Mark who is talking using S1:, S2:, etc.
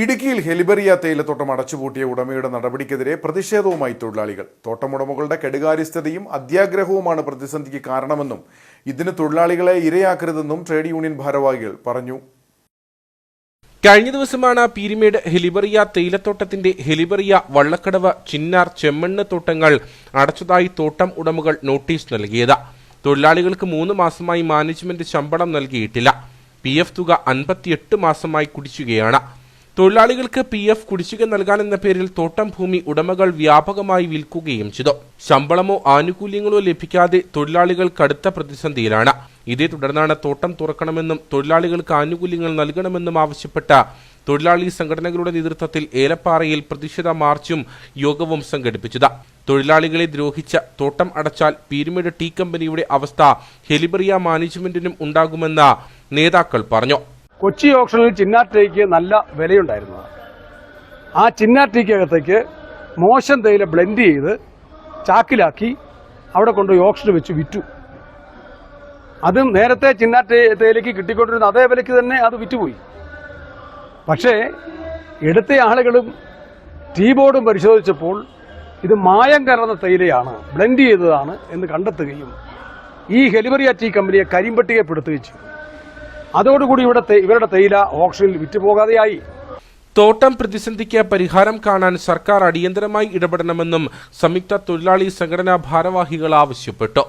S1: ഇടുക്കിയിൽ ഹെലിബറിയ തേയിലത്തോട്ടം അടച്ചുപൂട്ടിയ ഉടമയുടെ നടപടിക്കെതിരെ പ്രതിഷേധവുമായി തൊഴിലാളികൾ. തോട്ടമുടമകളുടെ കെടുകാര്യസ്ഥതയും അത്യാഗ്രഹവുമാണ് പ്രതിസന്ധിക്ക് കാരണമെന്നും ഇതിന് തൊഴിലാളികളെ ഇരയാക്കരുതെന്നും ട്രേഡ് യൂണിയൻ ഭാരവാഹികൾ പറഞ്ഞു.
S2: കഴിഞ്ഞ ദിവസമാണ് പീരിമേട് ഹെലിബറിയ തേയിലത്തോട്ടത്തിന്റെ ഹെലിബറിയ വള്ളക്കടവ് ചിന്നാർ ചെമ്മണ്ണ് തോട്ടങ്ങൾ അടച്ചതായി തോട്ടം ഉടമകൾ നോട്ടീസ് നൽകിയത്. തൊഴിലാളികൾക്ക് മൂന്ന് മാസമായി മാനേജ്മെന്റ് ശമ്പളം നൽകിയിട്ടില്ല. പി എഫ് തുക അൻപത്തിയെട്ട് മാസമായി കുടിശ്ശികയാണ്. തൊഴിലാളികൾക്ക് പി എഫ് കുടിശ്ശിക നൽകാനെന്ന പേരിൽ തോട്ടം ഭൂമി ഉടമകൾ വ്യാപകമായി വിൽക്കുകയും ചെയ്തു. ശമ്പളമോ ആനുകൂല്യങ്ങളോ ലഭിക്കാതെ തൊഴിലാളികൾ കടുത്ത പ്രതിസന്ധിയിലാണ്. ഇതേ തുടർന്നാണ് തോട്ടം തുറക്കണമെന്നും തൊഴിലാളികൾക്ക് ആനുകൂല്യങ്ങൾ നൽകണമെന്നും ആവശ്യപ്പെട്ട തൊഴിലാളി സംഘടനകളുടെ നേതൃത്വത്തിൽ ഏലപ്പാറയിൽ പ്രതിഷേധ മാർച്ചും യോഗവും സംഘടിപ്പിച്ചത്. തൊഴിലാളികളെ ദ്രോഹിച്ച തോട്ടം അടച്ചാൽ പീരുമേട് ടീ കമ്പനിയുടെ അവസ്ഥ ഹെലിബറിയ മാനേജ്മെന്റിനും ഉണ്ടാകുമെന്ന് നേതാക്കൾ പറഞ്ഞു.
S3: കൊച്ചി ഓപ്ഷനിൽ ചിന്നാറ്റയ്ക്ക് നല്ല വിലയുണ്ടായിരുന്നു. ആ ചിന്നാറ്റയ്ക്കകത്തേക്ക് മോശം തേയില ബ്ലെൻഡ് ചെയ്ത് ചാക്കിലാക്കി അവിടെ കൊണ്ടുപോയി ഓപ്ഷന് വെച്ച് വിറ്റു. അതും നേരത്തെ ചിന്നാറ്റ തേയിലയ്ക്ക് കിട്ടിക്കൊണ്ടിരുന്ന അതേ വിലയ്ക്ക് തന്നെ അത് വിറ്റുപോയി. പക്ഷേ എടുത്ത ആളുകളും ടീ ബോർഡും പരിശോധിച്ചപ്പോൾ ഇത് മായം കലർന്ന തേയിലയാണ് ബ്ലെൻഡ് ചെയ്തതാണ് എന്ന് കണ്ടെത്തുകയും ഈ ഹെലിവറിയ ടീ കമ്പനിയെ കരിമ്പട്ടികപ്പെടുത്തുകയും ചെയ്തു. അതോടുകൂടി ഇവിടെ ഇവരുടെ തേയില ഓക്ഷനിൽ വിറ്റുപോകാതെയായി.
S2: തോട്ടം പ്രതിസന്ധിക്ക് പരിഹാരം കാണാൻ സർക്കാർ അടിയന്തരമായി ഇടപെടണമെന്നും സംയുക്ത തൊഴിലാളി സംഘടനാ ഭാരവാഹികൾ ആവശ്യപ്പെട്ടു.